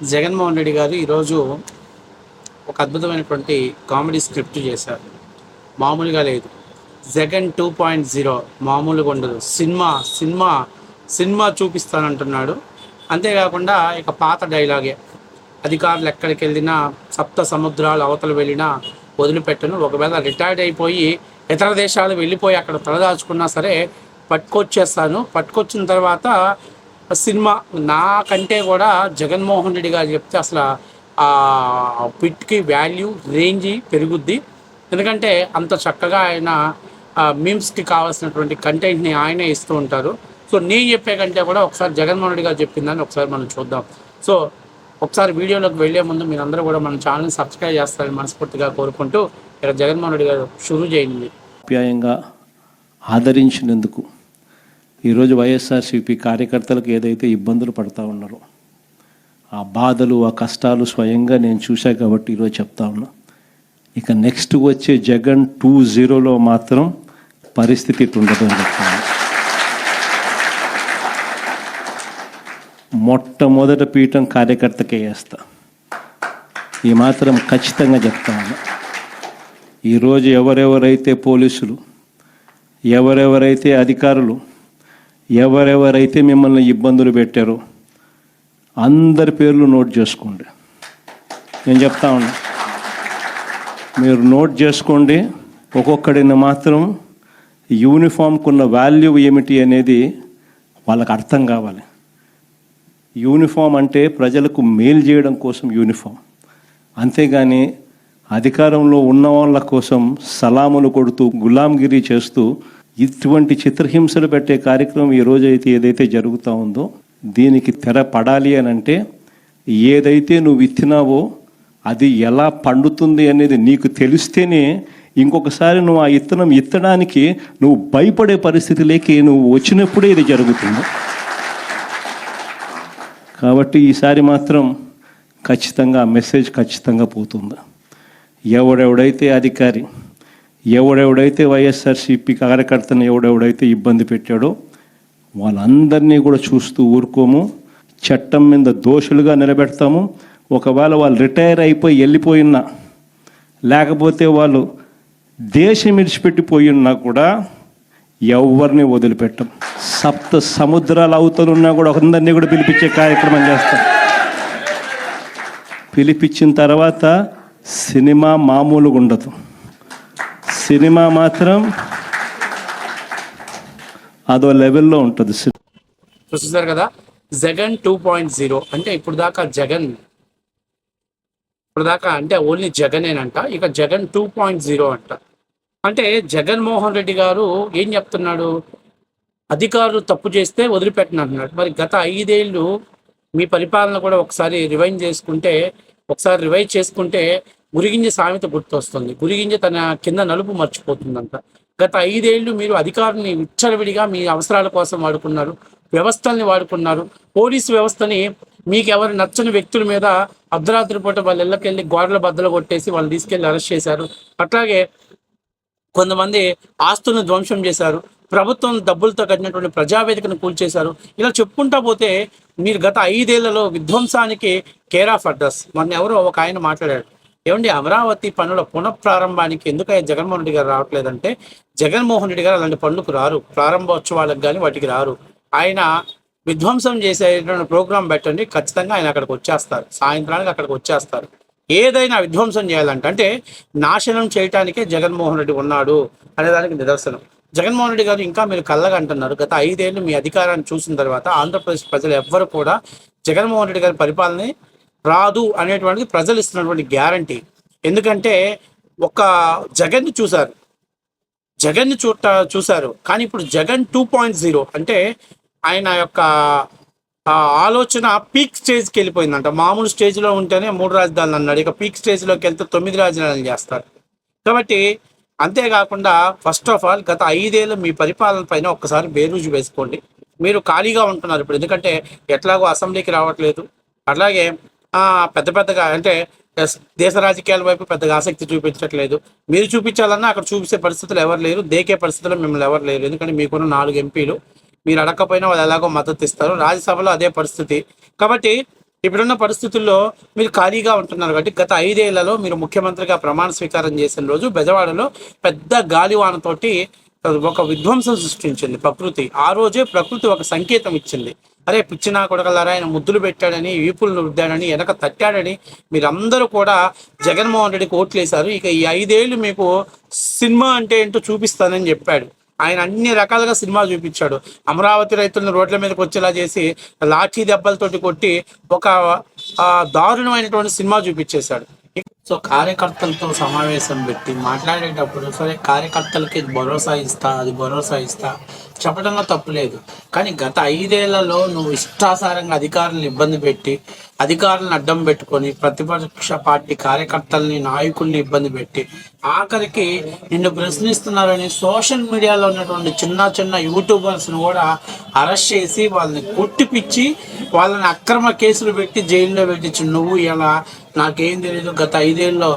జగన్మోహన్ రెడ్డి గారు ఈరోజు ఒక అద్భుతమైనటువంటి కామెడీ స్క్రిప్ట్ చేశారు. మామూలుగా లేదు. జగన్ టూ పాయింట్ జీరో మామూలుగా ఉండదు. సినిమా సినిమా సినిమా చూపిస్తానంటున్నాడు. అంతేకాకుండా ఇక పాత డైలాగే అధికారులు ఎక్కడికి వెళ్ళినా సప్త సముద్రాలు అవతలు వెళ్ళినా వదిలిపెట్టను. ఒకవేళ రిటైర్డ్ అయిపోయి ఇతర దేశాలు వెళ్ళిపోయి అక్కడ తలదాచుకున్నా సరే పట్టుకొచ్చేస్తాను. పట్టుకొచ్చిన తర్వాత సినిమా నాకంటే కూడా జగన్మోహన్ రెడ్డి గారు చెప్తే అసలు ఆ పిట్కి వాల్యూ రేంజ్ పెరుగుద్ది. ఎందుకంటే అంత చక్కగా ఆయన మీమ్స్కి కావాల్సినటువంటి కంటెంట్ని ఆయనే ఇస్తూ ఉంటారు. సో నేను చెప్పే కంటే కూడా ఒకసారి జగన్మోహన్ రెడ్డి గారు చెప్పిందని ఒకసారి మనం చూద్దాం. సో ఒకసారి వీడియోలోకి వెళ్ళే ముందు మీరందరూ కూడా మన ఛానల్ని సబ్స్క్రైబ్ చేస్తారని మనస్ఫూర్తిగా కోరుకుంటూ ఇక్కడ జగన్మోహన్ రెడ్డి గారు షురూ చేయండి. ఆప్యాయంగా ఆదరించినందుకు ఈరోజు వైఎస్ఆర్సీపీ కార్యకర్తలకు ఏదైతే ఇబ్బందులు పడతా ఉన్నారో ఆ బాధలు ఆ కష్టాలు స్వయంగా నేను చూశా కాబట్టి ఈరోజు చెప్తా ఉన్నా. ఇక నెక్స్ట్ వచ్చే జగన్ టూ జీరోలో మాత్రం పరిస్థితి ఇట్లా ఉండదు అని చెప్తాను మొట్టమొదట పీఠం కార్యకర్తకే వేస్తా ఈ మాత్రం ఖచ్చితంగా చెప్తా ఉన్నా. ఈరోజు ఎవరెవరైతే పోలీసులు ఎవరెవరైతే అధికారులు ఎవరెవరైతే మిమ్మల్ని ఇబ్బందులు పెట్టారో అందరి పేర్లు నోట్ చేసుకోండి. నేను చెప్తా ఉన్నా మీరు నోట్ చేసుకోండి. ఒక్కొక్కడిని మాత్రం యూనిఫామ్కు ఉన్న వాల్యూ ఏమిటి అనేది వాళ్ళకి అర్థం కావాలి. యూనిఫామ్ అంటే ప్రజలకు మేలు చేయడం కోసం యూనిఫామ్. అంతేగాని అధికారంలో ఉన్న వాళ్ళ కోసం సలాములు కొడుతూ గులాంగిరి చేస్తూ ఇటువంటి చిత్రహింసలు పెట్టే కార్యక్రమం ఈ అయితే ఏదైతే జరుగుతూ ఉందో దీనికి తెర పడాలి అని అంటే ఏదైతే నువ్వు విత్తినావో అది ఎలా పండుతుంది అనేది నీకు తెలిస్తేనే ఇంకొకసారి నువ్వు ఆ ఇత్తనం ఇత్తడానికి నువ్వు భయపడే పరిస్థితిలోకి నువ్వు వచ్చినప్పుడే ఇది జరుగుతుంది. కాబట్టి ఈసారి మాత్రం ఖచ్చితంగా ఆ మెసేజ్ ఖచ్చితంగా పోతుంది. ఎవడెవడైతే అధికారి ఎవడెవడైతే వైఎస్ఆర్సీపీ కార్యకర్తను ఎవడెవడైతే ఇబ్బంది పెట్టాడో వాళ్ళందరినీ కూడా చూస్తూ ఊరుకోము. చట్టం మీద దోషులుగా నిలబెడతాము. ఒకవేళ వాళ్ళు రిటైర్ అయిపోయి వెళ్ళిపోయినా లేకపోతే వాళ్ళు దేశం విడిచిపెట్టిపోయినా ఉన్నా కూడా ఎవరిని వదిలిపెట్టం. సప్త సముద్రాల అవతలున్నా కూడా అందరినీ కూడా పిలిపించే కార్యక్రమం చేస్తాం. పిలిపించిన తర్వాత సినిమా మామూలుగా ఉండదు. సినిమా మాత్రం అదో లెవెల్లో ఉంటుంది చూస్తున్నారు కదా? జగన్ టూ పాయింట్ జీరో అంటే ఇప్పుడు దాకా జగన్ ఇప్పుడు దాకా అంటే ఓన్లీ జగనేనంట. ఇక జగన్ టూ పాయింట్ జీరో అంట. అంటే జగన్మోహన్ రెడ్డి గారు ఏం చెప్తున్నాడు? అధికారులు తప్పు చేస్తే వదిలిపెట్టను అంటున్నాడు మరి గత ఐదేళ్ళు మీ పరిపాలన కూడా ఒకసారి రివైండ్ చేసుకుంటే ఒకసారి రివైజ్ చేసుకుంటే గురిగింజ సామెత గుర్తొస్తుంది. గురిగింజ తన కింద నలుపు మర్చిపోతుందంట. గత ఐదేళ్ళు మీరు అధికారుని విచ్చలవిడిగా మీ అవసరాల కోసం వాడుకున్నారు వ్యవస్థల్ని వాడుకున్నారు. పోలీసు వ్యవస్థని మీకు ఎవరు నచ్చని వ్యక్తుల మీద అర్ధరాత్రి పూట వాళ్ళ ఇళ్ళకెళ్ళి గోడల బద్దలు కొట్టేసి వాళ్ళు తీసుకెళ్ళి అరెస్ట్ చేశారు. అట్లాగే కొంతమంది ఆస్తులను ధ్వంసం చేశారు. ప్రభుత్వం డబ్బులతో కట్టినటువంటి ప్రజావేదికను కూల్చేశారు. ఇలా చెప్పుకుంటా పోతే మీరు గత ఐదేళ్ళలో విధ్వంసానికి కేర్ ఆఫ్ అడ్రస్. మొన్న ఎవరో ఒక ఆయన మాట్లాడాడు. ఏమండి అమరావతి పనుల పునఃప్రారంభానికి ఎందుకైనా జగన్మోహన్ రెడ్డి గారు రావట్లేదంటే జగన్మోహన్ రెడ్డి గారు అలాంటి పనులకు రారు. ప్రారంభోత్సవాలకు కానీ వాటికి రారు. ఆయన విధ్వంసం చేసేటువంటి ప్రోగ్రాం పెట్టండి ఖచ్చితంగా ఆయన అక్కడికి వచ్చేస్తారు. సాయంత్రానికి అక్కడికి వచ్చేస్తారు. ఏదైనా విధ్వంసం చేయాలంటే అంటే నాశనం చేయటానికే జగన్మోహన్ రెడ్డి ఉన్నాడు అనేదానికి నిదర్శనం. జగన్మోహన్ రెడ్డి గారు ఇంకా మీరు కళ్ళగా అంటున్నారు గత ఐదేళ్ళు మీ అధికారాన్ని చూసిన తర్వాత ఆంధ్రప్రదేశ్ ప్రజలు ఎవ్వరు కూడా జగన్మోహన్ రెడ్డి గారి పరిపాలన రాదు అనేటువంటిది ప్రజలు ఇస్తున్నటువంటి గ్యారంటీ. ఎందుకంటే ఒక జగన్ని చూశారు. జగన్ని చూట చూశారు. కానీ ఇప్పుడు జగన్ టూ పాయింట్ జీరో అంటే ఆయన యొక్క ఆలోచన పీక్ స్టేజ్కి వెళ్ళిపోయిందంట. మామూలు స్టేజ్లో ఉంటేనే మూడు రాజధానులు అన్నాడు. ఇక పీక్ స్టేజ్లోకి వెళ్తే తొమ్మిది రాజధానులు చేస్తారు. కాబట్టి అంతేకాకుండా ఫస్ట్ ఆఫ్ ఆల్ గత ఐదేళ్ళు మీ పరిపాలన పైన ఒక్కసారి బేరూజు వేసుకోండి. మీరు ఖాళీగా ఉంటున్నారు ఇప్పుడు. ఎందుకంటే ఎట్లాగో అసెంబ్లీకి రావట్లేదు. అలాగే పెద్ద పెద్దగా అంటే దేశ రాజకీయాల వైపు పెద్దగా ఆసక్తి చూపించట్లేదు. మీరు చూపించాలన్నా అక్కడ చూపించే పరిస్థితులు ఎవరు లేరు దేకే పరిస్థితుల్లో మిమ్మల్ని ఎవరు లేరు. ఎందుకంటే మీకున్న నాలుగు ఎంపీలు మీరు అడగకపోయినా వాళ్ళు ఎలాగో మద్దతు ఇస్తారు. రాజ్యసభలో అదే పరిస్థితి. కాబట్టి ఇప్పుడున్న పరిస్థితుల్లో మీరు ఖాళీగా ఉంటున్నారు కాబట్టి గత ఐదేళ్ళలో మీరు ముఖ్యమంత్రిగా ప్రమాణ స్వీకారం చేసిన రోజు బెజవాడలో పెద్ద గాలివానతోటి ఒక విధ్వంసం సృష్టించింది ప్రకృతి. ఆ రోజే ప్రకృతి ఒక సంకేతం ఇచ్చింది. అరే పిచ్చినా కొడగలరా ఆయన ముద్దులు పెట్టాడని వీపులు రుద్దాడని వెనక తట్టాడని మీరందరూ కూడా జగన్మోహన్ రెడ్డికి ఓట్లేశారు. ఇక ఈ ఐదేళ్ళు మీకు సినిమా అంటే ఏంటో చూపిస్తానని చెప్పాడు. ఆయన అన్ని రకాలుగా సినిమా చూపించాడు. అమరావతి రైతులను రోడ్ల మీదకి వచ్చేలా చేసి లాఠీ దెబ్బలతోటి కొట్టి ఒక దారుణమైనటువంటి సినిమా చూపించేశాడు. సో కార్యకర్తలతో సమావేశం పెట్టి మాట్లాడేటప్పుడు సరే కార్యకర్తలకి భరోసా ఇస్తా అది భరోసా ఇస్తా చెప్పడంలో తప్పులేదు కానీ గత ఐదేళ్ళలో నువ్వు ఇష్టాసారంగా అధికారులను ఇబ్బంది పెట్టి అధికారులను అడ్డం పెట్టుకొని ప్రతిపక్ష పార్టీ కార్యకర్తల్ని నాయకుల్ని ఇబ్బంది పెట్టి ఆఖరికి నిన్ను ప్రశ్నిస్తున్నారని సోషల్ మీడియాలో ఉన్నటువంటి చిన్న చిన్న యూట్యూబర్స్ని కూడా అరెస్ట్ చేసి వాళ్ళని కొట్టిపిచ్చి వాళ్ళని అక్రమ కేసులు పెట్టి జైల్లో పెట్టించి. నువ్వు ఇలా నాకేం తెలియదు గత ఐదేళ్ళలో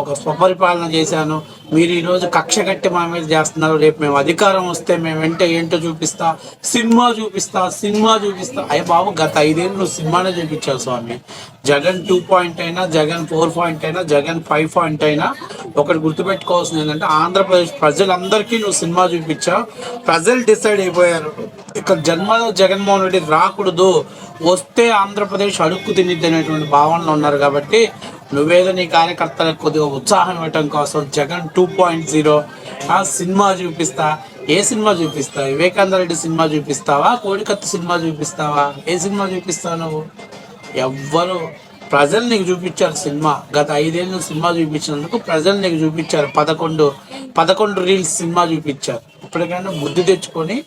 ఒక స్వపరిపాలన చేశాను. మీరు ఈరోజు కక్ష కట్టి మా మీద చేస్తున్నారు. రేపు మేము అధికారం వస్తే మేము వెంట ఏంటో చూపిస్తా. సినిమా చూపిస్తా సినిమా చూపిస్తా. అయ్య బాబు గత ఐదేళ్ళు నువ్వు సినిమానే చూపించావు స్వామి. జగన్ టూ పాయింట్ అయినా జగన్ ఫోర్ పాయింట్ అయినా జగన్ ఫైవ్ పాయింట్ అయినా ఒకటి గుర్తుపెట్టుకోవాల్సింది ఏంటంటే ఆంధ్రప్రదేశ్ ప్రజలందరికీ నువ్వు సినిమా చూపించావు. ప్రజలు డిసైడ్ అయిపోయారు. ఇక్కడ జన్మలో జగన్మోహన్ రెడ్డి రాకూడదు. వస్తే ఆంధ్రప్రదేశ్ అడుక్కు తినిద్ది అనేటువంటి భావనలో ఉన్నారు కాబట్టి నువ్వేదో నీ కార్యకర్తలకు కొద్దిగా ఉత్సాహం ఇవ్వటం కోసం జగన్ టూ పాయింట్ జీరో ఆ సినిమా చూపిస్తా. ఏ సినిమా చూపిస్తా? వివేకాందరెడ్డి సినిమా చూపిస్తావా? కోడికత్తి సినిమా చూపిస్తావా? ఏ సినిమా చూపిస్తావు నువ్వు? ఎవ్వరు. ప్రజలు నీకు చూపించారు సినిమా. గత ఐదేళ్ళు సినిమా చూపించినందుకు ప్రజలు నీకు చూపించారు. పదకొండు పదకొండు రీల్స్ సినిమా చూపించారు. ఇప్పటికైనా బుద్ధి తెచ్చుకొని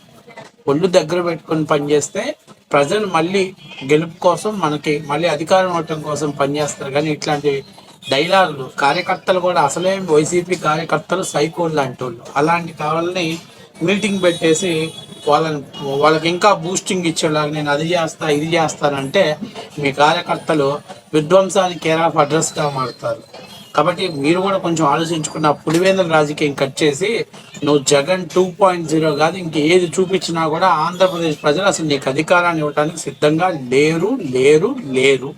ఒళ్ళు దగ్గర పెట్టుకొని పనిచేస్తే ప్రజలు మళ్ళీ గెలుపు కోసం మనకి మళ్ళీ అధికారం ఇవ్వటం కోసం పనిచేస్తారు కానీ ఇట్లాంటి డైలాగులు కార్యకర్తలు కూడా అసలే వైసీపీ కార్యకర్తలు సైకోళ్ళు లాంటి వాళ్ళు. అలాంటి కావాలని మీటింగ్ పెట్టేసి వాళ్ళని వాళ్ళకి ఇంకా బూస్టింగ్ ఇచ్చేలాగా నేను అది చేస్తా ఇది చేస్తానంటే మీ కార్యకర్తలు విధ్వంసానికి కేర్ ఆఫ్ అడ్రస్గా మారుతారు. కాబట్టి మీరు కూడా కొంచెం ఆలోచించుకున్న పులివేంద్ర రాజకీయం కట్ చేసి నువ్వు జగన్ టూ పాయింట్ జీరో కాదు ఇంక ఏది చూపించినా కూడా ఆంధ్రప్రదేశ్ ప్రజలు అసలు నీకు అధికారాన్ని ఇవ్వడానికి సిద్ధంగా లేరు లేరు లేరు.